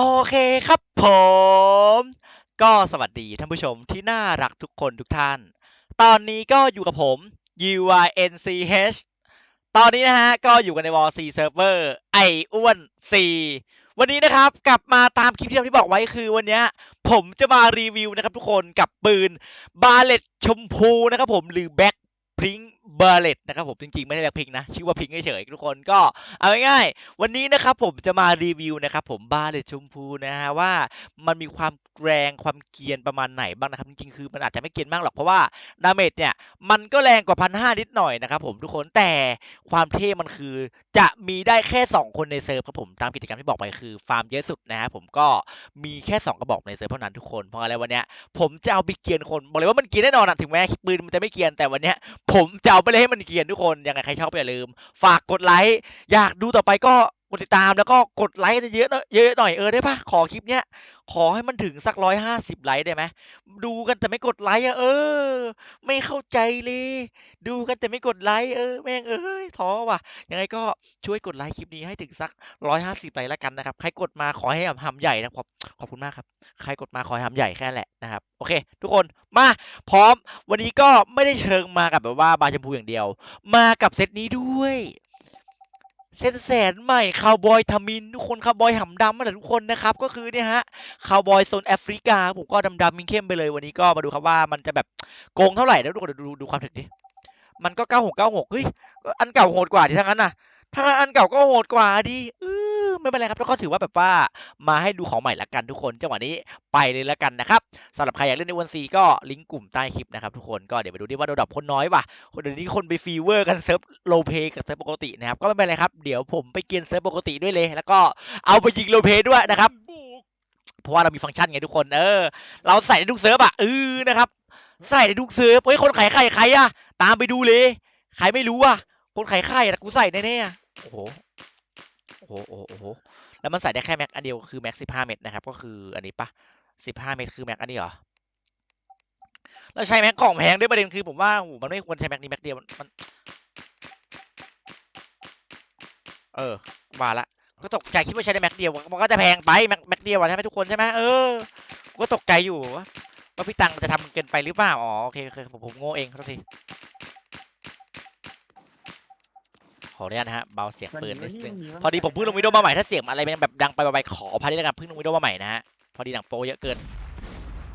โอเคครับผม ก็สวัสดีท่านผู้ชมที่น่ารักทุกคนทุกท่าน ตอนนี้ก็อยู่กับผม UINCH ตอนนี้นะฮะ ก็อยู่กันในวอล C Server ไออ้วน C วันนี้นะครับกลับมาตามคลิปที่เราที่บอกไว้คือวันนี้ผมจะมารีวิวนะครับทุกคนกับปืนบาเลตชมพูนะครับผมหรือแบ็คพริง บาเลตนะครับผมจริงๆ ไม่ได้แบ็คพิงนะ ชื่อว่าพิงเฉยๆทุกคนก็เอาง่ายๆวันนี้นะครับผมจะมารีวิวนะครับผมบาเลตชมพูนะฮะว่ามันมีความแรงความเกียนประมาณไหนบ้างนะครับจริงๆคือมันอาจจะไม่เกียนมากหรอกเพราะว่าดาเมจเนี่ยมันก็แรงกว่าพันห้านิดหน่อยนะครับผมทุกคนแต่ความเท่มันคือจะมีได้แค่ 2 คนในเซิร์ฟครับผมตามกิจกรรมที่บอกไปคือฟาร์มเยอะสุดนะครับผมก็มีแค่ 2 กระบอกในเซิร์ฟเท่านั้นทุกคนเพราะอะไรวันเนี้ยผมจะเอาไปเกียนคนบอกเลยว่ามันเกียนแน่นอนอะถึงแม้ปืนมันจะไม่เกียนแต่วันเนี้ยผมจะไปเลยให้มันเกียนทุกคนยังไงใครชอบอย่าลืม ฝากกดไลค์อยากดูต่อไปก็ กดติดตามแล้วก็กดไลค์เยอะๆเยอะๆหน่อยเออได้ปะขอคลิปเนี้ยขอให้มันถึงสักร้อยห้าสิบไลค์ได้ไหมดูกันแต่ไม่กดไลค์อะเออ ไม่เข้าใจเลยดูกันแต่ไม่กดไลค์เออแม่งเอ้ยท้อว่ะยังไงก็ช่วยกดไลค์คลิปนี้ให้ถึงสักร้อยห้าสิบไลค์แล้วกันนะครับใครกดมาขอให้หำใหญ่นะขอบขอบคุณมากครับใครกดมาขอให้หำใหญ่แค่แหละนะครับโอเค ทุกคนมาพร้อม วันนี้ก็ไม่ได้เชิงมากับแบบว่าบาชมพูอย่างเดียว มากับเซตนี้ด้วย เซนแสนใหม่คาวบอยทามินทุกคนคาวบอยหำดำมาแต่ทุกคนนะครับ ก็คือเนี่ยฮะคาวบอยโซนแอฟริกา ผมก็ดำดำมิงเข้มไปเลยวันนี้ก็มาดูครับว่ามันจะแบบโกงเท่าไหร่แล้วทุกคนดูดูความถึงดิมันก็เก้าหกเก้าหกเฮ้ยอันเก่าโหดกว่าดิทั้งนั้นน่ะถ้าอันเก่าก็โหดกว่าดิเออ ไม่เป็นไรครับแล้วก็ถือว่าแบบว่ามาให้ดูของใหม่ละกันทุกคนจังหวะนี้ไปเลยละกันนะครับสำหรับใครอยากเล่นในวันซีก็ลิงก์กลุ่มใต้คลิปนะครับทุกคนก็เดี๋ยวไปดูดิว่าโดนดับคนน้อยว่ะคนเดี๋ยวนี้คนไปฟีเวอร์กันเซิร์ฟโลเพกับเซิร์ฟปกตินะครับก็ไม่เป็นไรครับเดี๋ยวผมไปเกียนเซิร์ฟปกติด้วยเลย แล้วก็เอาไปยิงโลเพด้วยนะครับเพราะว่าเรามีฟังก์ชันไงทุกคนเออ เราใส่ในทุกเซิร์ฟอะเออนะครับใส่ในทุกเซิร์ฟเฮ้ยคนขายไข่ใครอะตามไปดูเลยใครไม่รู้อะคนขายไข่แต่กูใส่แน่ๆโอ้โห โอ้โหโอ้โห แล้วมันใส่ได้แค่แม็กอันเดียวคือแม็กสิบห้าเม็ดนะครับ ก็คืออันนี้ปะสิบห้าเม็ดคือแม็กอันนี้เหรอแล้วใช้แม็กของแพงด้วยประเด็นคือผมว่าโอ้มันไม่ควรใช้แม็กนี้แม็กเดียวมัน เออว่าละก็ตกใจคิดว่าใช้ได้แม็กเดียวมันก็จะแพงไปแม็กแม็กเดียวอะใช่ไหมทุกคนใช่ไหมเออก็ตกใจอยู่ว่าว่าพี่ตังจะทำเกินไปหรือเปล่าอ๋อโอเคเคผมผมโง่เองขอโทษที ขออนุญาตนะฮะเบาเสียงปืนนิดนึงพอดีผมเพิ่งลงวิดีโอมาใหม่ถ้าเสียงอะไรมันแบบดังไปไปขออภัยด้วยนะครับเพิ่งลงวิดีโอมาใหม่นะฮะพอดีหนังโปเยอะเกิน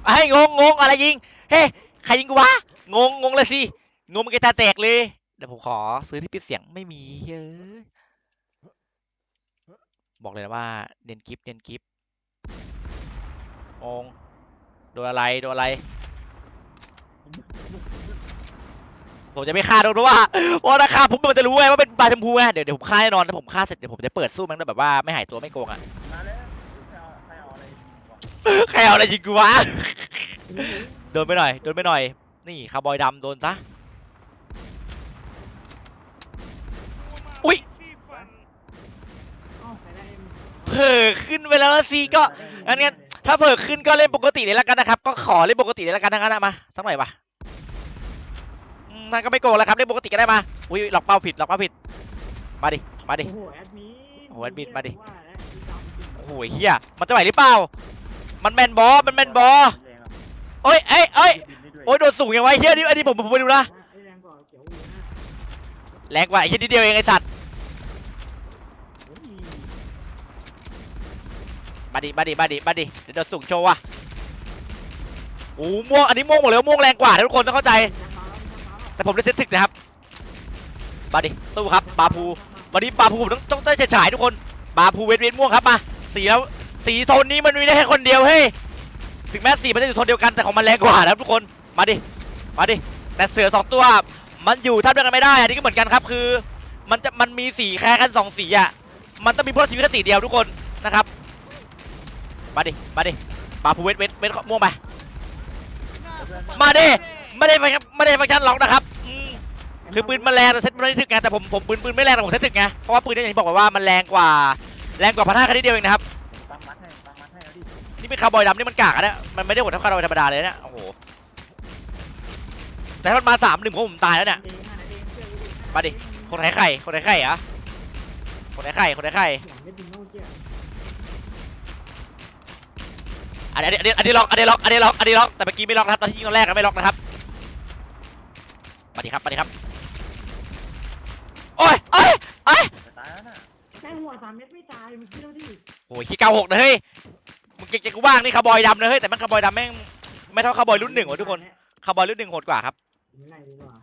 ไอ้ยงงงงอะไรยิงเฮ้ยใครยิงกูวะงงงงเลยสิงงมันกระตาแตกเลยเดี๋ยวผมขอซื้อที่ปิดเสียงไม่มีเฮ้ยบอกเลยนะว่าเน้นกิฟเน้นกิฟองโดนอะไรโดนอะไร ผมจะไม่ฆ่าโดนเพราะว่าเพราะถ้าฆ่าผมมันจะรู้ไงว่าเป็นปลาชมพูไงเดี๋ยวเดี๋ยวผมฆ่าแน่นอนถ้าผมฆ่าเสร็จเดี๋ยวผมจะเปิดสู้มันแบบว่าไม่หายตัวไม่โกงอะมาแล้วใครเอาอะไรวะใครเอาอะไรยิงกูวะโดนไปหน่อยโดนไปหน่อย นี่คาร์บอยดำโดนซะอุ๊ยเอ้าใครได้เอ็มเผลอขึ้นไปแล้วสิก็งั้นงั้นถ้าเผลอขึ้นก็เล่นปกติเลยละกันนะครับ ก็ขอเล่นปกติเลยละกันทั้งนั้นอะมาสักหน่อยปะอืม นั่นก็ไม่โกงแล้วครับเล่นปกติก็ได้มาอุ้ยหลอกเป้าผิดหลอกเป้าผิดมาดิมาดิ โอ้โหแอดมินโอ้โหแอดมินมาดิ โอ้โหเฮียมันจะไหวหรือเปล่า มันแมนบอมันแมนบอโอ้ยเอ้ยเอ้ยบินได้ด้วยโอ้ยโดนสูงยังไงเฮียนี่อันนี้ผมผมไปดูนะไอ้แรงกว่าเขียวอูนะแรงกว่าไอ้เฮียนิดเดียวเองไอ้สัตว์โอ้ยมาดิมาดิมาดิมาดิเดี๋ยวโดนสูงโชว์ว่ะโอ้ม่วงอันนี้ม่วงหมดเลยม่วงแรงกว่านะทุกคนต้องเข้าใจ แต่ผมได้เซตถึกนะครับมาดิสู้ครับบาภูวันนี้บาภูผมต้องต้องได้ฉายทุกคนบาภูเวทเวทม่วงครับมาสีแล้วสีโซนนี้มันมีได้แค่คนเดียวเฮ้ยถึงแม้สีมันจะอยู่โซนเดียวกันแต่ของมันแรงกว่านะครับทุกคนมาดิมาดิแต่เสือสองตัวมันอยู่ทับเดียวกันไม่ได้อันนี้ก็เหมือนกันครับคือ มันจะมันมีสีแค่กันสองสีอะมันต้องมีพวกชีวิตแค่สีเดียวทุกคนนะครับมาดิมาดิบาภูเวทเวทเวทม่วงไปมาดิ ไม่ได้ฟังชันไม่ได้ฟังก์ชันล็อกนะครับคือปืนมันแรงแต่เซ็ตมันไม่ถึกไงแต่ผมผมปืนปืนไม่แรงแต่ผมเซ็ตถึกไงเพราะว่าปืนเนี่ยอย่างที่บอกไปว่ามันแรงกว่า แรงกว่าพันห้าแค่นิดเดียวเองนะครับตั้งมัดให้ตั้งมัดให้เอาดินี่เป็นคาร์บอยดำนี่มันกากอะเนี่ยมันไม่ได้โหดเท่าคาร์บอยธรรมดาเลยเนี่ยโอ้โหแต่ถ้ามันมาสามหนึ่งผมตายแล้วเนี่ยมาดิคนไหนไข่คนไหนไข่อะคนไหนไข่คนไหนไข่ไข่อันนี้อันนี้อันนี้ล็อกอันนี้ล็อกอันนี้ล็อกอันนี้ล็อกแต่เมื่อกี้ไม่ล็อกนะครับตอนที่ยิงตอนแรกอะไม่ล็อกนะครับ มาดิครับมาดิครับ โอ้ยโอ้ยโอ้ยจะตายแล้วน่ะแม่งหัวสามเม็ดไม่ตายมึงคิดดูดิโอ้ยขี้เก้าหกนะเฮ้ย มึงเก่งๆกูบ้างนี่คาร์บอยดำนะเฮ้ย แต่มันคาร์บอยดำแม่งไม่เท่าคาร์บอยรุ่นหนึ่งว่ะทุกคน คาร์บอยรุ่นหนึ่งโหดกว่าครับถึงไหนดีกว่า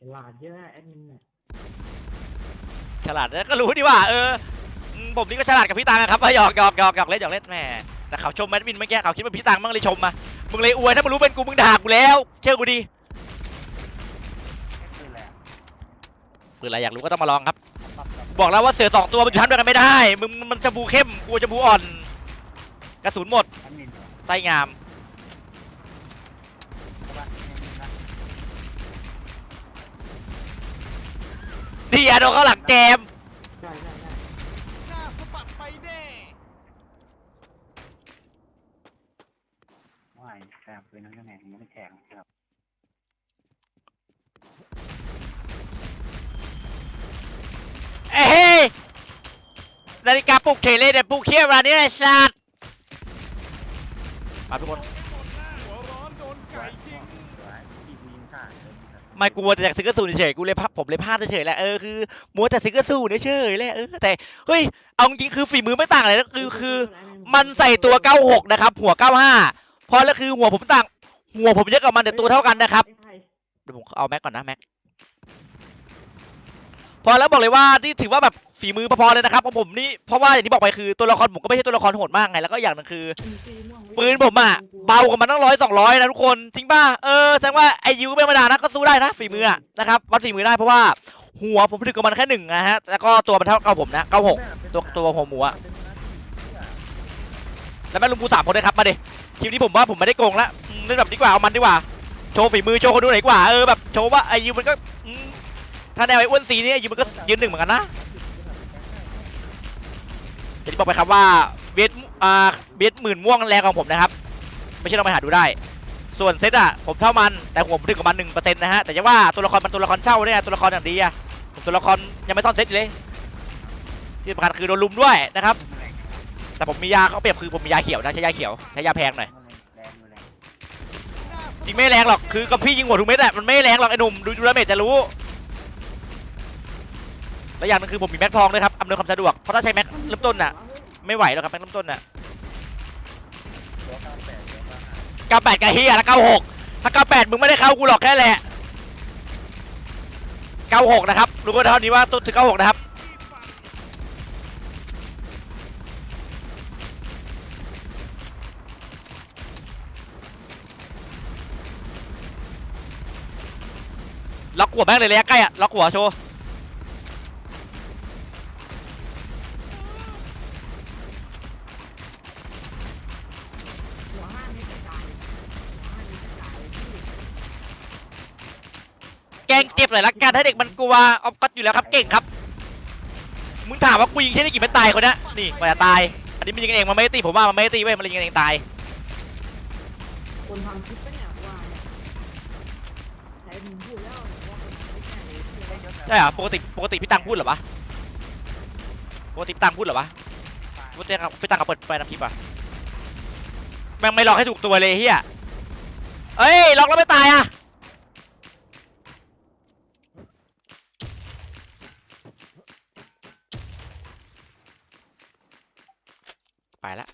ฉลาดเยอะแอดมินเนี่ยฉลาดแล้วก็รู้ดีว่า เอออืมผมนี่ก็ฉลาดกับพี่ตังอะครับหยอกหยอกหยอกหยอกเล่นหยอกเล่นแหมแต่เขาชมแมดมินเมื่อกี้เขาคิดว่าพี่ตังมั่งเลยชมมา มึงเลยอวยถ้ามึงรู้เป็นกูมึงด่ากูแล้ว เชื่อกูดิ ปืนอะไรอยากรู้ก็ต้องมาลองครับ บอกแล้วว่าเสือสองตัวมันอยู่ทันด้วยกันไม่ได้ มึงมันจะบูเข้มกูจะบูอ่อน กระสุนหมดไส้งามนี่อะโดนเขาหลังแจมใช่ใช่ใช่หน้าสะบัดไปแน่ว่ายแซมปืนนั่นก็แหน่ยังไม่แข็งครับ เอ้ยเฮ้ย นาฬิกาปลุกเทเลเนี่ยปลุกเขี้ยวเวลานี้ไอ้สัตว์มาทุกคน หัวร้อนโดนสวไก่ยจริงสวยที่กูยิงขาดเลยนะครับไม่กลัวแต่อยากซื้อกระสุนเฉยๆกูเลยพลาดผมเลยพลาดเฉยๆแหละเออคือมัวแต่ซื้อกระสุนเฉยๆแหละเออแต่เฮ้ยเอาจริงๆคือฝีมือไม่ต่างเลยนะคือคือ มันใส่ตัว 96 นะครับ หัว 95 เพราะแล้วคือหัวผมต่าง หัวผมเยอะกว่ามันแต่ตัวเท่ากันนะครับไอ้ไทยเดี๋ยวผมเอาแม็กก่อนนะแม็ก พอแล้วบอกเลยว่าที่ถือว่าแบบ ฝีมือพอๆเลยนะครับของผมนี่เพราะว่าอย่างที่บอกไปคือตัวละครผมก็ไม่ใช่ตัวละครโหดมากไงแล้วก็อย่างหนึงคืออินซีม่วงไว้ปืนผมอะเบากว่ามันตั้งร้อยสองร้อยนะทุกคนจริงป่ะเออแสดงว่าไอยูไม่ธรรมดานะก็สู้ได้นะฝีมืออะนะครับวัดฝีมือได้เพราะว่าหัวผมถึงกับมันแค่หนึ่งนะฮะแล้วก็ตัวมันเท่ากับผมนะเก้าหกตัวตัวหัวหมูอะแล้วแม่ลุงปูสามคนด้วยครับมาดิคลิปนี้ผมว่าผมไม่ได้โกงละอืมเล่นแบบดีกว่าเอามันดีกว่า โชว์ฝีมือโชว์คนดูหน่อยดีกว่าเออแบบโชว์ว่าไอยูมันก็อืมถ้าแนวไออ้วนสีนี่ไอยูมันก็ยืนหนึ่งเหมือนกันนะ อย่างที่บอกไปครับว่าเบสอ่าเบสหมื่นม่วงแรงของผมนะครับ ไม่ใช่ลองไปหาดูได้ ส่วนเซตอะผมเท่ามันแต่หัวผมถึงกับมันหนึ่งเปอร์เซ็นต์นะฮะแต่จะว่าตัวละครมันตัวละครเช่าเนี่ยตัวละครอย่างดีอะผมตัวละครยังไม่ซ่อนเซตเลย ที่สำคัญคือโดนลุมด้วยนะครับ แต่ผมมียาเขาเปรียบคือผมมียาเขียวนะใช้ยาเขียวใช้ยาแพงหน่อยจริงไม่แรงหรอกคือกับพี่ยิงหัวทุกเม็ดอะมันไม่แรงหรอกไอ้หนุ่มดูดูดาเมจจะรู้แล้วอย่างหนึงคือผมมีแม็กทองด้วยครับ อำนวยความสะดวกเพราะถ้าใช้แม็กเริ่มต้นอะไม่ไหวแล้วครับแม็กเริ่มต้นอะเก้าแปดเก้าห้าเก้าแปดกับเฮียแล้วเก้าหกถ้าเก้าแปดมึงไม่ได้เข้ากูหรอกแค่แหละเก้าหกนะครับรู้กันเท่านี้ว่าต้นถึงเก้าหกนะครับล็อกหัวแม่งเลยระยะใกล้อะล็อกหัวโชว์ห้าเม็ดกระจายหัวห้าเม็ดกระจายพี่ แกล้งเจ็บเลยละกันให้เด็กมันกลัวออฟก็อยู่แล้วครับเก่งครับมึงถามว่ากูยิงแค่ได้กี่เม็ดตายคนนี้นี่มันจะตายอันนี้มันยิงกันเองมันไม่ตีผมว่ามันไม่ตีเว้ยมันยิงกันเองตายคนทำคลิปปะเนี่ยว่าใช้มึงพูดแล้วว่าคนทำคลิปเนี่ยเดี๋ยวเชื่อเยอะนะใช่เหรอปกติปกติพี่ตังพูดเหรอวะปกติพี่ตังพูดเหรอวะปกติพี่ตังเขาเปิดไฟนำคลิปอะแม่งไม่ลอกให้ถูกตัวเลยเฮียเอ้ยล็อกแล้วไม่ตายอะ ไปละ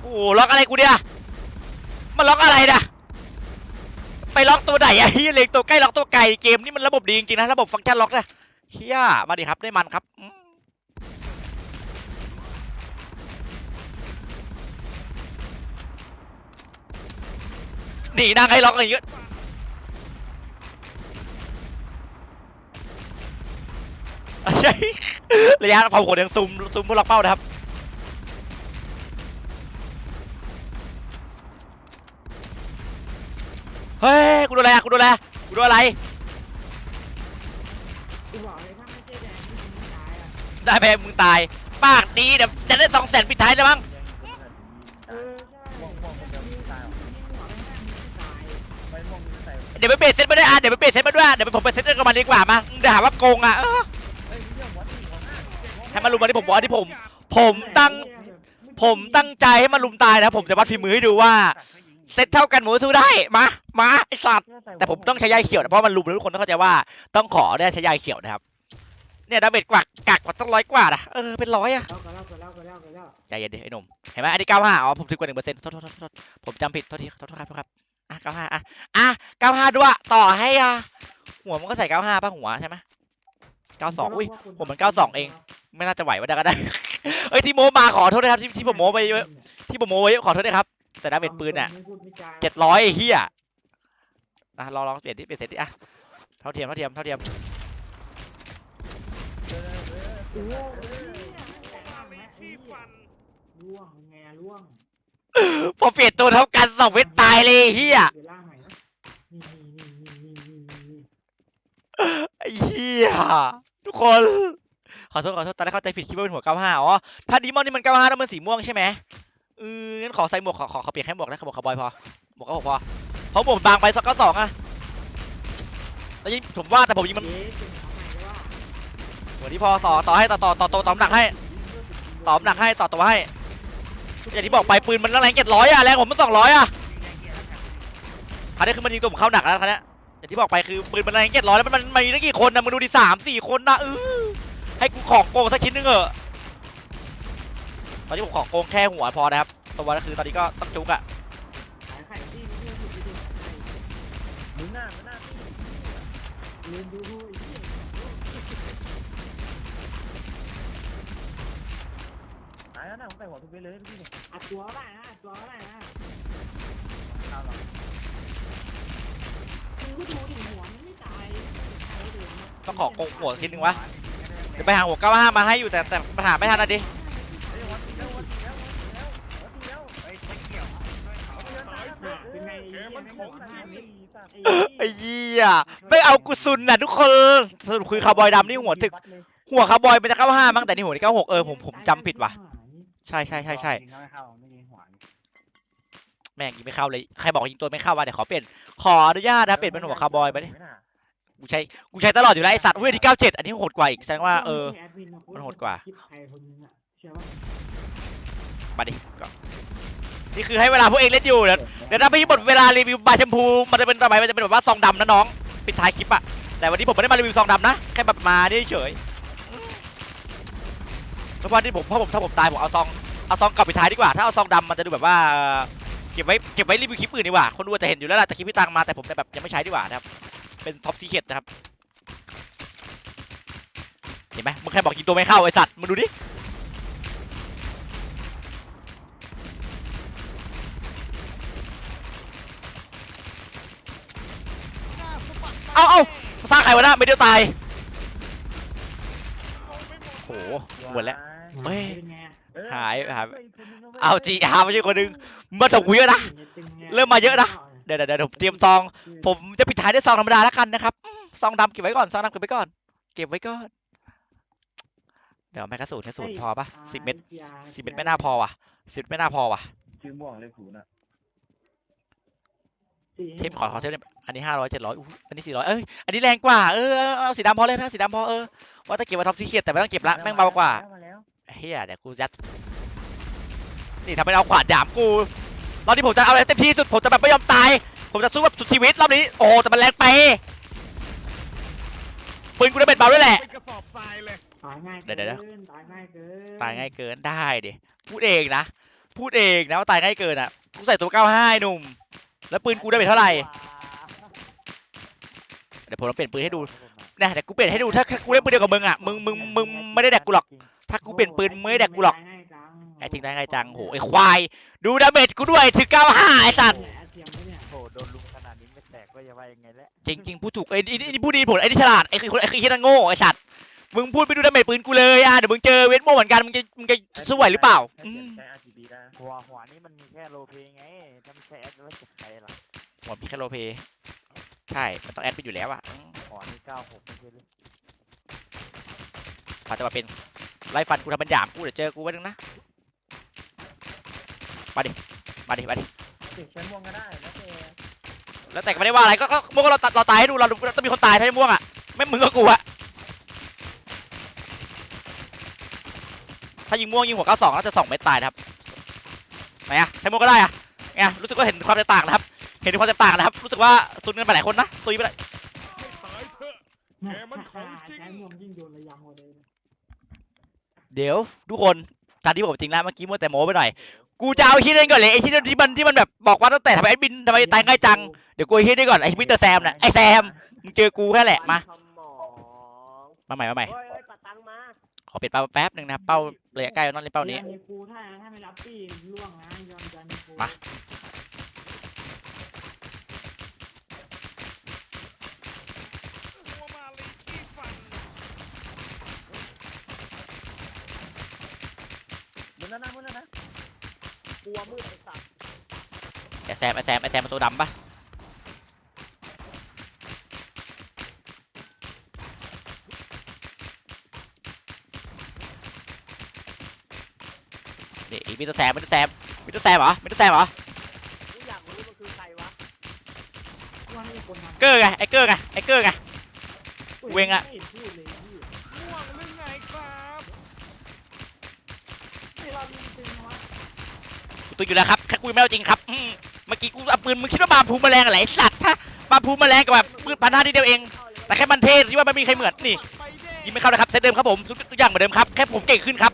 โอ้ล็อกอะไรกูเนี่ยมันล็อกอะไรนะไปล็อกตัวไหนอะเฮียเล็งตัวใกล้ล็อกตัวไกลเกมนี่มันระบบดีจริงๆนะระบบฟังก์ชันล็อกนะเฮียมาดิครับได้มันครับหนีนั่งให้ล็อกกันเยอะอะ ใช่ระยะเผาขนยังซูมซูมพวกล็อกเป้านะครับเฮ้ยกูโดนอะไรอะกูโดนอะไรอะกูโดนอะไรกูบอกเลยถ้าไม่ใช่แดงที่มึงไม่ตายอะได้ไปมึงตาย ปากดีเดี๋ยวจะได้สองแสนปิดท้ายแล้วมั้งเออใช่ม่วงม่วงมันจะมีตายยิงหัวไปห้าเม็ดไม่ตายไม่ม่วงมันจะใส่เดี๋ยวไปเปลี่ยนเซตมาด้วยอะเดี๋ยวไปเปลี่ยนเซตมาด้วยเดี๋ยวผมไปเซตกับมันดีกว่ามามึงด่าว่าโกงอะเออ เฮ้ยเรื่องหัวสี่หัวห้าให้มันรู้ผมบอกว่าที่ผม ผมตั้ง ผมตั้งใจให้มันลุมตายนะ ผมจะวัดฝีมือให้ดูว่า เซตเท่ากันหมูสู้ได้ มา มาไอสัตว์ แต่ผมต้องใช้ยาเขียวนะเพราะมันลุมแล้วทุกคนต้องเข้าใจว่า ต้องขอได้ใช้ยาเขียวนะครับ เนี่ยดาเมจกว่ากักกว่าต้องร้อยกว่านะเออเป็นร้อยอะเล่ากันเล่ากันเล่ากันเล่ากันเล่าใจเย็นดิไอ้หนุ่มเห็นไหมอันนี้เก้าห้าอ๋อผมถึงกว่าหนึ่งเปอร์เซ็นต์โทษโทษโทษโทษผมจำผิดโทษทีโทษครับโทษครับอะเก้าห้าอะอะเก้าห้าด้วยต่อให้อะหัวมันก็ใส่เก้าห้าป่ะหัวใช่ไหมเก้าสองอุ้ย ผมมัน92เอง ไม่น่าจะไหวว่าได้ก็ได้ เอ้ยที่โมมาขอโทษนะครับที่ที่ผมโมไปเยอะที่ผมโมไว้ขอโทษด้วยครับ แต่ดาเมจปืนอะไม่พูดไม่จาเจ็ดร้อยไอ้เฮียอะลองลองเปลี่ยนดิเปลี่ยนเสร็จดิอะเท่าเทียมเท่าเทียมเท่าเทียมโอ้โหมีขี้ฟันล่วงไงล่วงพอเปลี่ยนตัวเท่ากันสองเวทตายเลยไอ้เฮียเดี๋ยวล่างใหม่นะนี่นี่นี่นี่นี่นี่นี่ไอ้เฮียทุกคน ขอโทษขอโทษตอนแรกเข้าใจผิดคิดว่าเป็นหัวเก้าห้าอ๋อถ้าดีมอนนี่มันเก้าห้าแล้วมันสีม่วงใช่ไหมเอองั้นขอใส่หมวกขอขอขอเปลี่ยนแค่หมวกนะขอหมวกคาวบอยพอหมวกก็พอเพราะหมวกบางไปสักก็สองอะแล้วยิงผมว่าแต่ผมยิงมันหม่ก็ว่าวันนี้พอต่อต่อให้ต่อต่อต่อต่อต่อหนักให้ต่อหนักให้ต่อตัวให้อย่างที่บอกไปปืนมันแรงเจ็ดร้อยอะแรงผมมันสองร้อยอะอันนี้คือมันยิงตัวผมเข้าหนักแล้วคันนี้อย่างที่บอกไปคือปืนมันแรงเจ็ดร้อยแล้วมันมันมันมีตั้งกี่คนนะมึงดูดิสามสี่คนนะเออ ให้กูของโกงสักชิ้นหนึงเถอะตอนนี้ผมของโกงแค่หัวพอนะครับตัวก็คือตอนนี้ก็ต้องจุกอะขายไข่ที่ไม่ใช่ถูกที่ไข่มึงหน้ามึงหน้าพี่ลืมดูดูไอ้เหี้ยตายแล้วนะผมใส่หัวทุกเวเลยพี่เนี่ยอัดตัวก็ได้นะอัดตัวก็ได้นะข้าวหรอมึงก็ดูดิหัวมันไม่ตายใครเดือดนะต้องขอโกงหัวชิ้นหนึ่งวะเดี๋ยวไปหาหัวเก้าห้ามาให้อยู่แต่แต่ไปหาไม่ทันนะดิเฮ้ยวันที่แล้ววันที่แล้ววันที่แล้ววันที่แล้วเฮ้ยไม่เกี่ยวเอาไปเดินตายแล้วน่ะเป็นไอ้ยมันของจริงไอ้เหี้ยไม่เอากูซุนน่ะทุกคนสรุปคือคาวบอยดำนี่หัวถึก หัวคาวบอยมันจะเก้าห้ามั้งแต่นี่หัวนี่เก้าหกเออผมผมจำผิดว่ะใช่ใช่ใช่ใช่แม่งยิงไม่เข้าเลยใครบอกยิงตัวไม่เข้าวะเดี๋ยวขอเปลี่ยนขออนุญาตนะเปลี่ยนเป็นหัวคาวบอยไปดิ กูใช้กูใช้ตลอดอยู่แล้วไอสัตว์เว้ยที่เก้าเจ็ดอันนี้โหดกว่าอีกแสดงว่าเออ มันโหดกว่าคลิปใครคนนึงอะเชื่อว่ามาดิก็นี่คือให้เวลาพวกเองเล่นอยู่เดี๋ยวเดี๋ยวถ้าพี่หมดเวลารีวิวบาแชมพูมันจะเป็นต่อไปมันจะเป็นแบบว่าซองดำนะน้องปิดท้ายคลิปอะแต่วันนี้ผมไม่ได้มารีวิวซองดำนะแค่แบบมาเฉยเพราะว่าที่ผมเพราะผมถ้าผมตายผมเอาซองเอาซองกลับปิดท้ายดีกว่า ถ้าเอาซองดำมันจะดูแบบว่าเอ่อเก็บไว้เก็บไว้รีวิวคลิปอื่นดีกว่าคนดูอาจจะเห็นอยู่แล้วล่ะแต่คลิปพี่ตังมาแต่ผมแบบยังไม่ใช้ดีกว่านะครับ เป็นท็อปซีเคทนะครับ เห็นไหมมึงแค่บอกยิงตัวไม่เข้าไอสัตว์มึงดูดิเอาเอาสร้างใครวะนะไม่เดียวตายโหหมดแล้ว เฮ้ย หายหายเอาจีอาไม่ใช่คนหนึงมาถกเยอะนะ เริ่มมาเยอะนะ เดี๋ยวเดี๋ยวเดี๋ยวผมเตรียมซอง ผมจะปิดท้ายด้วยซองธรรมดาแล้วกันนะครับอืมซองดำเก็บไว้ก่อนซองดำเก็บไว้ก่อน เก็บไว้ก่อนเดี๋ยวแมกกาสูนแค่ศูนย์พอปะสิบเม็ดสิบเม็ดไม่น่าพอว่ะสิบไม่น่าพอว่ะชื่อม่วงเลยผูน่ะเทปขอขอเทปได้ไหมอันนี้ห้าร้อยเจ็ดร้อยอันนี้สี่ร้อยเอ้ยอันนี้แรงกว่าเออเอาเอาสีดำพอเลยถ้าสีดำพอเออว่าถ้าเก็บมาท็อปซีเคียแต่ไม่ต้องเก็บละแม่งเบากว่ามาแล้วเฮียเดี๋ยวกูยัดนี่ทำเป็นเอาขวานหยามกู ตอนนี้ผมจะเอาอะไรเต็มที่สุดผมจะแบบไม่ยอมตาย ผมจะสู้แบบสุดชีวิตรอบนี้โอ้โหแต่มันแรงไปปืนกูได้เป็นเบาด้วยแหละ เป็นกระสอบทรายเลย ตายง่ายเดี๋ยวเดี๋ยวเกินตายง่ายเกินตายง่ายเกินได้ดิพูดเองนะพูดเองนะว่าตายง่ายเกินอะกูใส่ตัว95ไอ้หนุ่มแล้วปืนกูได้เป็นเท่าไหร่เดี๋ยวผมลองเปลี่ยนปืนให้ดูนะเดี๋ยวกูเปลี่ยนให้ดูถ้ากูเล่นปืนเดียวกับมึงอะมึงมึงมึงไม่ได้แดกกูหรอก ถ้ากูเปลี่ยนปืนมึงไม่ได้แดกกูหรอก ตายง่ายจัง ไอ้จริงได้ไงจังโหไอ้ควาย ดูดาเมจกูด้วยถึง95ไอ้สัตว์แหละเทียมไว้เนี่ยโหโดนลุมขนาดนี้ไม่แตกก็จะว่ายังไงแล้วจริงจริงๆพูดถูกไอ้นี่นี่พูดดีผลไอ้นี่ฉลาดไอ้คือคนไอ้คือที่นั่นโง่ไอ้สัตว์มึงพูดไปดูดาเมจปืนกูเลยอะเดี๋ยวมึงเจอเวทโมเหมือนกันมึงจะมึงจะสู้ไหวหรือเปล่าอืมใช้ RGB ได้หัวหัวนี่มันมีแค่โลเพไงถ้าไม่ใช่แอดแล้วจะใครล่ะหมดพีแคโรเพย์ใช่มันต้องแอดไปอยู่แล้วอะอืมหัวนี่96ไม่ใช่หรือพอจะมาเป็นไล่ฟันกูทำเป็นหยามกูเดี๋ยวเจอกูไว้นึงนะ มาดิ มาดิ มาดิ ติดใช้ม่วงก็ได้แล้วแต่แล้วแต่ก็ไม่ได้ว่าอะไร ก็ก็ม่วงก็เราตัดเราตายให้ดู เราดูต้องมีคนตายถ้าไม่ม่วงอะ ไม่มึงก็กูอะถ้ายิงม่วงยิงหัวเก้าสองน่าจะสองเม็ดตายนะครับ ไหนอะใช้โมก็ได้อะไงรู้สึกว่าเห็นความแตกต่างนะครับ เห็นความแตกต่างนะครับ รู้สึกว่าซุนกันไปหลายคนนะตุยไปเลยให้ตายเถอะแกมันของจริง ใช้ม่วงยิ่งโยนระยำกว่าเลยเดี๋ยวทุกคนตามที่ผมจริงแล้วเมื่อกี้มัวแต่โม้ไปหน่อย กูจะเอาไอ้ที่นั่นก่อนเลยไอ้ที่นั่นที่มันที่มันแบบบอกว่าตั้งแต่ทำไมแอดมินทำไมตายง่ายจังเดี๋ยวกูไอ้ที่นี่ก่อนไอ้มิสเตอร์แซมน่ะไอ้แซมมึงเจอกูแค่แหละมาสมองมาใหม่มาใหม่เฮ้ยเฮ้ยปัดตังค์มาขอเปลี่ยนเป้าแป๊บหนึ่งนะครับเป้าระยะใกล้เราต้องเล่นเป้านี้ มีกูถ้าถ้าไม่รับตีล่วงนะยอมใจมีกูมาตัวมาลีขี้ฟันมึงนั่นนะมึงนั่นนะก ลัวมืดไอ้สัตว์ไอ้แซมไอ้แซมไอ้แซมประตูดำปะนี่มิสเตอร์แซมมิสเตอร์แซมมิสเตอร์แซมเหรอมิสเตอร์แซมเหรอกูอยากรู้มันคือใครวะว่านี่คนทำเกอร์ไงไอ้เกอร์ไงไอ้เกอร์ไง เวงอะ ไม่ห็นพูดเลยพี่ ง่วงหรือไงครับ ไอ้เรามีตึงวะ กู ตัวอยู่แล้วครับแค่กูไม่เอาจริงครับเมื่อกี้กูเอาปืนมึงคิดว่าบาภูมิแมลงอะไรสัตว์ถ้าบาภูมิแมลงกับแบบปืนพันห้าทีเดียวเอง แต่แค่มันเท่ที่ว่าไม่มีใครเหมือนนี่ยิงไม่เข้านะครับเซตเดิมครับผมทุกอย่างเหมือนเดิมครับแค่ผมเก่งขึ้นครับ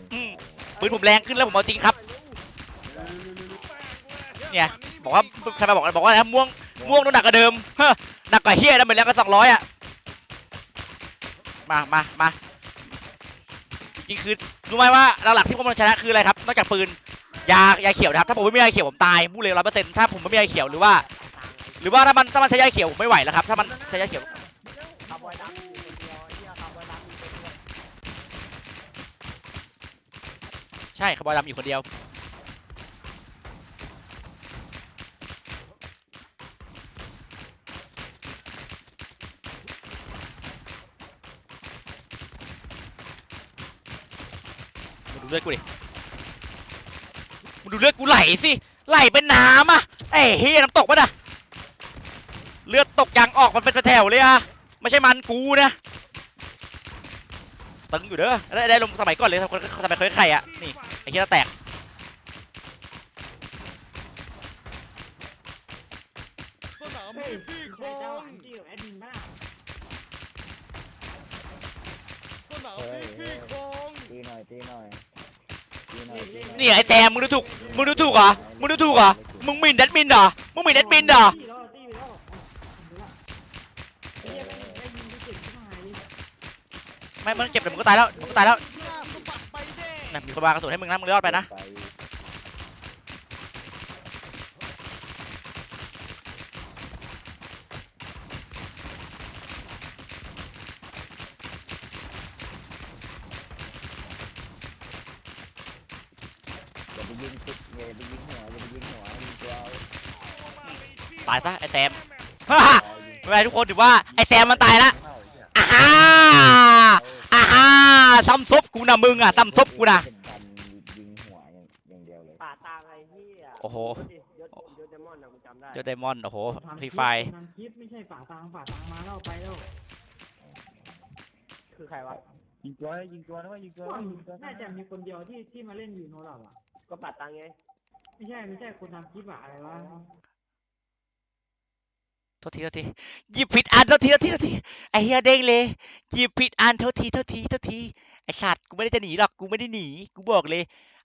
ปืนผมแรงขึ้นแล้วผมเอาจริงครับเนี่ยบอกว่าใครมาบอกบอกว่านะม่วงม่วงต้องหนักกว่าเดิมเฮ้อหนักกว่าเฮียนะเหมือนแล้วก็สองร้อยอะมามามาจริงคือรู้ไหมว่าหลักๆที่ผมชนะคืออะไรครับนอกจากปืน ยายาเขียวนะครับถ้าผมไม่มียาเขียวผมตายพูดเลยร้อยเปอร์เซ็นต์ถ้าผมไม่มียาเขียวหรือว่า หรือว่าถ้ามันถ้ามันใช้ยาเขียวผมไม่ไหวแล้วครับถ้ามันใช้ยาเขียวคาร์บอยดักมีคาร์บอยดักมีคนเดียวใช่ขบอยดำอยู่คนเดียวดูเลือดกูดิ มึงดูเลือดกูไหลสิ ไหลเป็นน้ำอะเอ้ยเฮียน้ำตกปะน่ะเลือดตกยางออกมันเป็นแถวเลยอะไม่ใช่มันกูนะตึงอยู่เด้อได้ได้ลงสมัยก่อนเลยสมัยสมัยเคยไข่อะนี่ไอ้เหี้ยแตก หน่อยตีหน่อยนี่ไอ้แซมมึงดูถูกมึงดูถูกเหรอมึงดูถูกเหรอมึงหมิ่นแอดมินเหรอมึงหมิ่นแอดมินเหรอตีแล้วตีไปแล้วเอาเห็นแล้วไอ้เหี้ยแม่งแอดมินกูเจ็บชิบหายเลยไม่มึงเจ็บแต่มึงก็ตายแล้วมึงก็ตายแล้วหน้าสะบัดไปเด้นะมีคนวางกระสุนให้มึงนะมึงรอดไปนะ ไป อย่าไปยิงติดอย่าไปยิงหัวอย่าไปยิงหัวยิงตัวเอา ตัวมาลีขี้ ตายซะไอ้แซม แม่ ฮ่าฮ่า เอายิง ไม่เป็นไรทุกคนถือว่าไอ้แซมมันตายละเข้าไอ้เหี้ยอ่าฮ่าอ่าฮ่าซ้ำซบกูนะมึงอะซ้ำซบกูนะ เป็นดันยิงหัวอย่างอย่างเดียวเลย ป่าตางไอ้เหี้ยโอ้โหดูดิยศยศเดมอนนะกูจำได้ เจอไดมอนด์โอ้โหทำฟรีคลิปไฟทำคลิปไม่ใช่ฝ่าตังฝ่าตังมาแล้วไปแล้วคือใครวะ ยิงตัวนะยิงตัวนะว่ายิงตัวนะยิงตัวนะน่าจะมีคนเดียวที่ที่มาเล่นอยู่โนลับอะ ก็ปัดตังค์ไง ไม่ใช่ไม่ใช่คนทำคลิปอะอะไรวะโทษทีโทษทีหยิบผิดอันโทษทีโทษทีโทษทีไอ้เฮียเด้งเลยหยิบผิดอันโทษทีโทษทีโทษทีไอ้สัตว์กูไม่ได้จะหนีหรอกกูไม่ได้หนีกูบอกเลย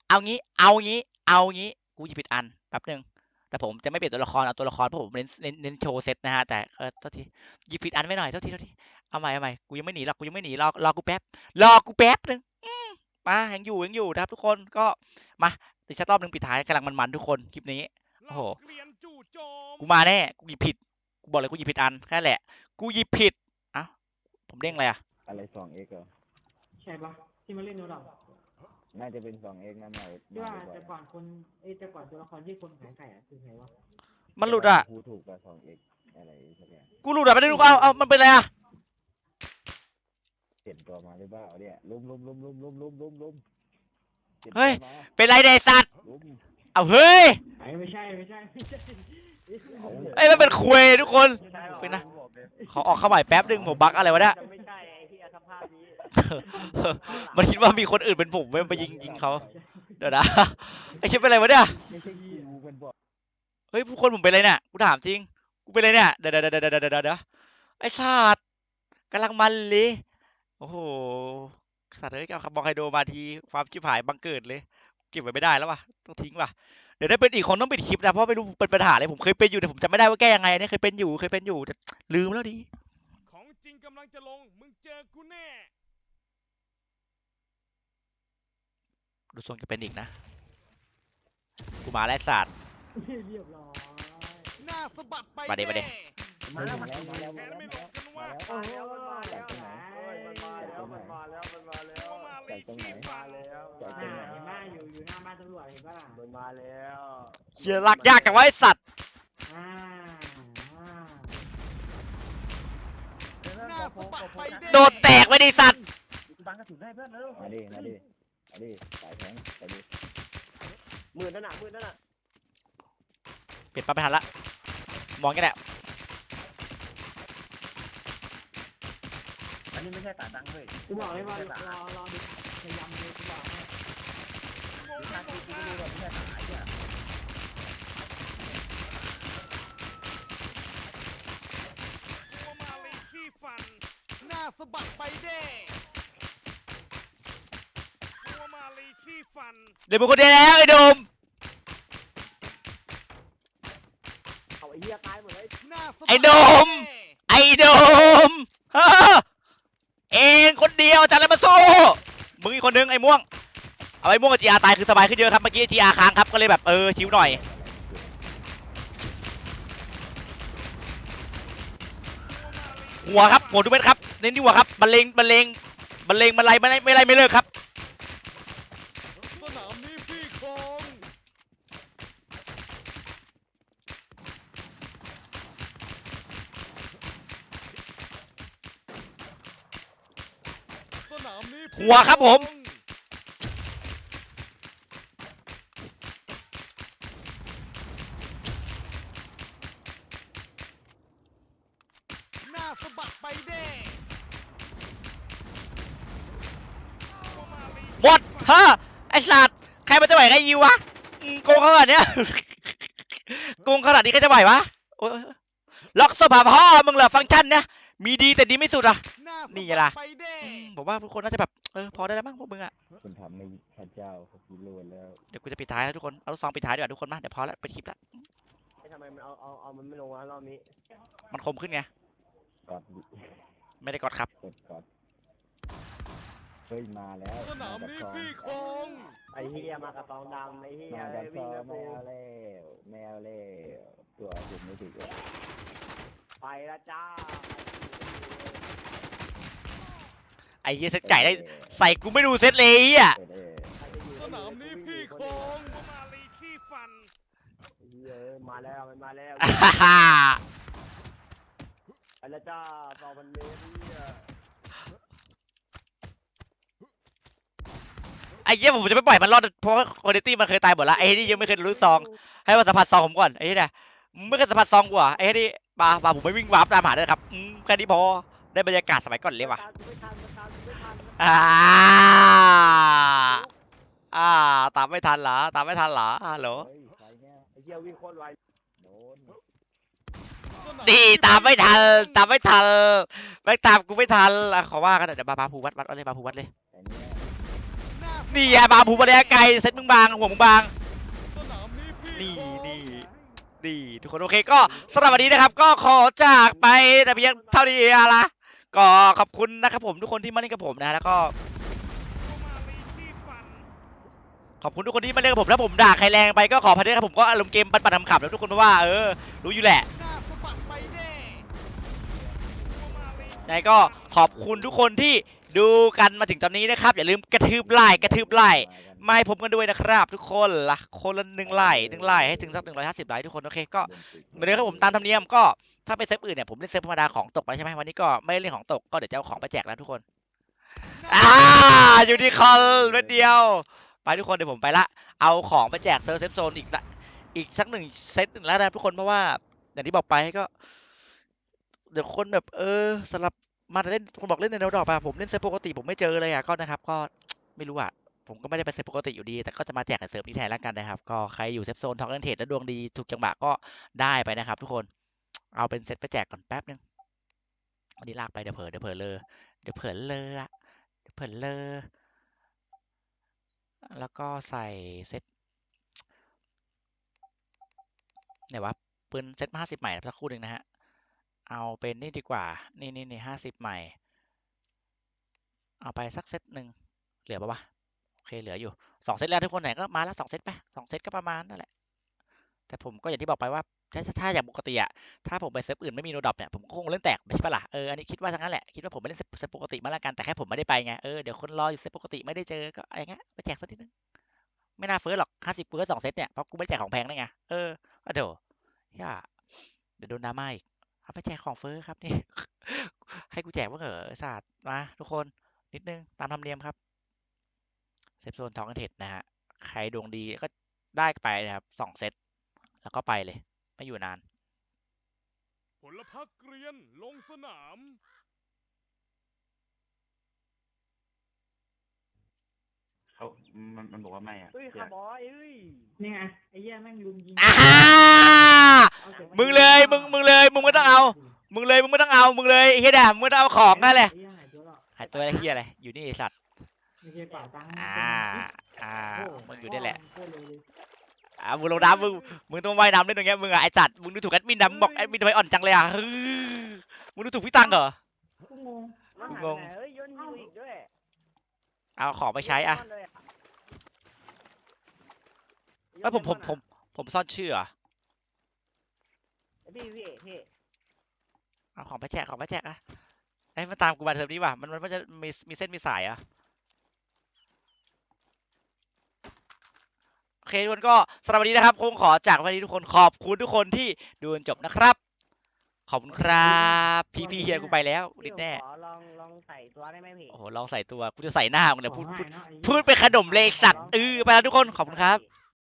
เอางี้ เอางี้ เอางี้ กูหยิบผิดอันแป๊บหนึงแต่ผมจะไม่เปลี่ยนตัวละครเอาตัวละครเพราะผมเน้นเน้นเน้นโชว์เซตนะฮะแต่เออโทษทีหยิบผิดอันไว้หน่อยโทษทีโทษทีเอาใหม่เอาใหม่กูยังไม่หนีหรอกกูยังไม่หนีรอรอกูแป๊บรอกูแป๊บหนึงอืมมายังอยู่ยังอยู่นะครับ ทุกคนก็มาอีกสักรอบหนึ่งปิดท้ายกำลังมันๆทุกคนคลิปนี้โอ้โหเกลียนจู่โจมกูมาแน่กูหยิบผิด กูบอกเลยกูหยิบผิดอันแค่นั้นแหละ กูหยิบผิดเอ้าผมเด้งอะไรอะ อะไรสองเอ็กเหรอใช่ปะที่มาเล่นโนลับน่าจะเป็นสองเอ็กนะหน่อยที่ว่าแต่ก่อนคนเอ้ยแต่ก่อนตัวละครที่คนขายไก่อะคือใครวะมันหลุดอะ พูดถูกกับสองเอ็กอะไรสักอย่างกูหลุดอะไม่ได้รู้เอาเอามันเป็นอะไรอะ เปลี่ยนตัวมาหรือเปล่าเนี่ยลุมลุมลุมลุมลุมลุมลุมลุมปลี่นเฮ้ยตัวมาเป็นไรเดยสัตว์ลุมเอาเฮ้ย ไอ้ไม่ใช่ไม่ใช่ไม่ใช่ เอ้ยมันเป็นคุยทุกคนไม่ใช่หรอเป็นนะขอออกเข้าใหม่แป๊บหนึงผมบั๊กอะไรวะเนี่ยจะไม่ใช่ไอ้เหี้ยสภาพนี้มันคิดว่ามีคนอื่นเป็นผมเว้ยไปยิงยิงเขาเดี๋ยวนะไอ้ชิบเป็นอะไรวะเนี่ยไม่ใช่ยี่อะเฮ้ยผู้คนผมเป็นอะไรเนี่ยกูถามจริงกูเป็นอะไรเนี่ยเดี๋ยวเดี๋ยวเดี๋ยวเดี๋ยวเดี๋ยวเดี๋ยวไอ้สัตว์กำลังมันเลยโอ้โหสัตว์เอ้ยเอาคาร์บอนไฮโดรมาทีความชิบหายบังเกิดเลย เก็บไว้ไม่ได้แล้วว่ะต้องทิ้งว่ะ เดี๋ยวได้เป็นอีกคนต้องปิดคลิปนะเพราะไม่รู้เป็นปัญหาอะไรผมเคยเป็นอยู่แต่ผมจำไม่ได้ว่าแก้ยังไงอันนี้เคยเป็นอยู่เคยเป็นอยู่แต่ลืมแล้วดิของจริงกำลังจะลงมึงเจอกูแน่ดูทรงจะเป็นอีกนะกูมาแล้วไอ้สัตว์เรียบร้อยหน้าสะบัดไปมาดิมาดิแน่มาแล้วมาแล้วมาแล้วแขมานแล้วไม่มาลงกันว่าแล้วโอ้โหมันมาแล้วเฮ้ยมันมาแล้วมันมาแล้วมันมาแล้วว่ามาลีขี้ฟันแล้ว อ่าเห็นบ้านอยู่อยู่หน้าบ้านตำรวจเห็นป่ะล่ะมันมาแล้วเชี่ยลากยากจังวะไอ้สัตว์อ่าอ่าหน้าสะบัดไปแน่โดนแตกไปดิสัตว์บังกระสุนให้เพื่อนเร็วมาดิมาดิมาดิสายแทงไปดิมือนั่นน่ะมือนั่นน่ะเปลี่ยนปั๊บไม่ทันละมองแค่แหละอันนี้ไม่ใช่ตาดังเว้ยกูบอกเลยว่ารอรอดูพยายามเลยกู บอกให้งงชาไม่ติลงกูท่าไม่รู้ว่าไม่ใช่ตาไอ้เนี่ยว่ามาลีขี้ฟัน หน้าสะบัดไปแน่ว่ามาลีขี้ฟัน เดี๋ยวมึงคนเดียวแล้วไอ้โดมเอาไอ้เหี้ยตายหมดเลยหน้าสะบัดไอ้โดมแน่ไอ้โดมเฮ้อเองคนเดียวจะอะไรมาสู้มึงอีกคนนึงไอ้ม่วง เอาไอ้ม่วงกับจีอาตายคือสบายขึ้นเยอะครับเมื่อกี้จีอาค้างครับก็เลยแบบเออชิวหน่อยหัวครับหัวทุกเม็ดครับเน้นที่หัวครับบรรเลงบรรเลงบรรเลงบรรลัยไม่ไล่ไม่ไล่ไม่เลิกครับสนามนี้พี่คงสนามนี้พี่หัวครับผม งหน้าสะบัดไปแน่ หมดฮะไอสัตว์ใครมันจะ ไหวใครยิววะอืมโกงขนาดเนี้ยโกงขนาดนี้ใครจะไหววะโอ๊ยล็อกสภาพ่อมึงเหรอฟังก์ชันเนี่ยมีดีแต่ดีไม่สุดอะหน้าสะนี่บัไงล่ะดไปแน่อืมผมว่าทุกคนน่าจะแบบเออพอได้แล้วมั้งพวกมึงอะคุณทำไม่พระเจ้าเขาพิโรธแล้วเดี๋ยวกูจะปิดท้ายแล้วทุกคนเอาลูกซองปิดท้ายดีกว่าทุกคนมาเดี๋ยวพอแล้วปิดคลิปละไอ้ทำไมมันเอาเอาเอามันไม่ลงวะรอบนี้ มันคมขึ้นไงกอดดิไม่ได้กดครับกดกอด เฮ้ยมาแล้วสนามกับนี้ซองพี่คงไอ้เหี้ยมากับตองดำไอ้เหี้ยมากับซวิ่องงแล้วไม่กูเอาแล้วไม่เอาแล้วตัวผมไม่ถึงแล้วไปละจ้าไอ้เหี้ยเซตไก่ได้ใส่กูไม่ดูเซตเลยอะเปิดเอใครจะอยู่สนามนี้พี่คงว่ามาลีขี้ฟัน ไอ้เหี้ยเอ้ยมาแล้วมันมาแล้ว อ่าฮ่าฮ่าไปละจ้าสองพันเมตรเหี้ย อ้เหี้ยผมจะไม่ปล่อยมันรอดเพราะคุณตี้มันเคยตายหมดละไอ้นี่ยังไม่เคยรู้ซอง ให้มันสัมผัสซองผมก่อนไอ้นี่นะมึงไม่เคยสัมผัสซองกูเหรอะไอ้นี่ปาปาผมไม่วิ่งวาร์ปตามหาด้วยนะครับอืมแค่นี้พอได้บรรยากาศสมัยก่อนเลยว่ะตามกูไม่ทันมันตามกูไม่ทันอ่าอ่าตามไม่ทันเหรอตามไม่ทันเหรอฮัลโหลเฮ้ยใครเนี่ยไอ้เหี้ยวิ่งโคตรไวโดนดีตามไม่ทันตามไม่ทันแม่งตามกูไม่ทันอะขอว่ากันหน่อยเดี๋ยวบาบาภูวัดวัดวัดเลยบาภูวัดเลย แต่เนี้ยนี่ไงบาภูวัดระยะไกลเซตมึงบางหัวมึงบางนี่นี่นี่ทุกคนโอเคก็สำหรับวันนี้นะครับ ก็ขอจากไปแต่เพียงเท่านี้ละก็ขอบคุณนะครับผมทุกคนที่มาเล่นกับผมนะแล้วก็ขอบคุณทุกคนที่มาเล่นกับผมแล้วผมด่าใครแรงไปก็ขออภัยด้วยครับผมก็อารมณ์เกมปันปันๆขำๆแล้วทุกคนเพราะว่าเออรู้อยู่แหละนาสะบัดไปแน่ว่ามาลียังไงก็ขอบคุณทุกคนที่ ดูกันมาถึงตอนนี้นะครับ อย่าลืมกระทืบไลค์กระทืบไลค์มาให้ผมกันด้วยนะครับ ทุกคนละคนละหนึ่งไลค์หนึ่งไลค์ให้ถึงสักหนึ่งร้อยห้าสิบไลค์ทุกคนโอเคก็เหมือนเดิมครับผมตามธรรมเนียมก็ถ้าเป็นเซิร์ฟอื่นเนี่ยผมเล่นเซิร์ฟธรรมดาของตกไปใช่ไหมวันนี้ก็ไม่ได้เล่นของตกก็เดี๋ยวจะเอาของไปแจกแล้วทุกคนอ่ายูนิคอลเม็ดเดียว ไปทุกคนเดี๋ยวผมไปละ เอาของไปแจกเซิร์ฟเซฟโซนอีกละอีกสักหนึ่งเซตหนึ่งแล้วนะทุกคนเพราะว่าอย่างที่บอกไปก็เดี๋ยวคนแบบเออสลับ มาแต่เล่นคนบอกเล่นในโนดอกป่ะผมเล่นเซิร์ฟปกติผมไม่เจอเลยอะก็นะครับ ก็ไม่รู้อะผมก็ไม่ได้ไปเซฟปกติอยู่ดี แต่ก็จะมาแจกในเซิร์ฟนี้แทนแล้วกันนะครับ ก็ใครอยู่เซฟโซนท็อกเล่นเทรดแล้วดวงดีถูกจังหวะก็ได้ไปนะครับ ทุกคนเอาเป็นเซตไปแจกก่อนแป๊บนึงอันนี้ลากไปเดี๋ยวเผลอเดี๋ยวเผลอเลยเดี๋ยวเผลอเลยอะเดี๋ยวเผลอเลยแล้วก็ใส่เซตไหนวะปืนเซตห้าสิบใหม่สักครู่หนึ่งนะฮะ เอาเป็นนี่ดีกว่า นี่นี่นี่ห้าสิบใหม่ เอาไปสักเซตหนึ่งเหลือปะวะ โอเคเหลืออยู่สองเซตแล้วทุกคนไหนก็มาแล้วสองเซตไปสองเซตก็ประมาณนั่นแหละ แต่ผมก็อย่างที่บอกไปว่าถ้าถ้าอย่างปกติอะถ้าผมไปเซิร์ฟอื่นไม่มีโนดอปเนี่ยผมก็คงเล่นแตกไม่ใช่ปะล่ะเอออันนี้คิดว่าทั้งนั้นแหละคิดว่าผมไม่เล่นเซิร์ฟปกติมาแล้วกันแต่แค่ผมไม่ได้ไปไงเออเดี๋ยวคนรออยู่เซิร์ฟปกติไม่ได้เจอก็อะไรเงี้ยไปแจกสักนิดนึงไม่น่าเฟิร์สหรอกห้าสิบเฟิร์สสองเซตเนี่ยเพราะกูไม่แจกของแพงได้ไงเออก็เดี๋ยวย่าเดี๋ยวโดนดราม่าอีก เอาไปแจกของเฟิร์ครับนี่ ให้กูแจกว่าเหรอศาสตร์มาทุกคนนิดนึงตามธรรมเนียมครับเซฟโซนทองกันเทดนะฮะใครดวงดีก็ได้ไปนะครับสองเซตแล้วก็ไปเลย ไม่อยู่นาน ผลพักเรียนลงสนาม เขามันมันบอกว่าไม่อะเฮ้ยคาร์บอยเฮ้ยนี่ไงไอ้เหี้ยแม่งลุมยิงอ่าอาก็บไว้มึงเลยมึงมึงเลยมึงไม่ต้องเอา มึงเลยมึงไม่ต้องเอามึงเลยไอ้เฮียด่ามึงไม่ต้องเอาของนั่นแหละไอ้เหี้ยหายตัวแล้วหายตัวอะไรเฮียอะไรอยู่นี่ไอ้สัตว์ไม่ใช่กว่าตังค์อ่าอ่าโอ้โหมึงอยู่นี่แหละโคตรเร็วเลยอ่ามึงลงน้ำมึงมึงต้องว่ายน้ำเล่นตรงเนี้ยมึงอะไอ้สัตว์มึงดูถูกแอดมินนะมึงบอกแอดมินทำไมอ่อนจังเลยอะฮึมึงดูถูกพี่ตังเหรอ กูงงมันหายงงไปไหนเฮ้ยโยนฮิวอีกด้วย เอาของไปใช้อะโยนเลยเอ้ยผมผมผมผมซ่อนชื่อเหรอพี่พี่พี่เอาของไปแจกของไปแจกอะไอ้ยมันตามกูมาเทอมนี้ว่ะมันมันมันจะมีมีเส้นมีสายอะโอเคทุกคนก็สำหรับวันนี้นะครับคงขอจากวันนี้ทุกคนขอบคุณทุกคนที่ดูจนจบนะครับ ขอบคุณครับ พี่พี่เฮียกูไปแล้วพี่ดิดผมแน่ขอลองลองใส่ตัวได้ไหมพี่โอ้โหลองใส่ตัวกูจะใส่หน้ามึงเนี่ยพูดขอพูดให้นะไอ้เหี้ยพูดเป็นขนมเลยไอ้สัตว์เออไปแล้วทุกคนขอบคุณครับพี่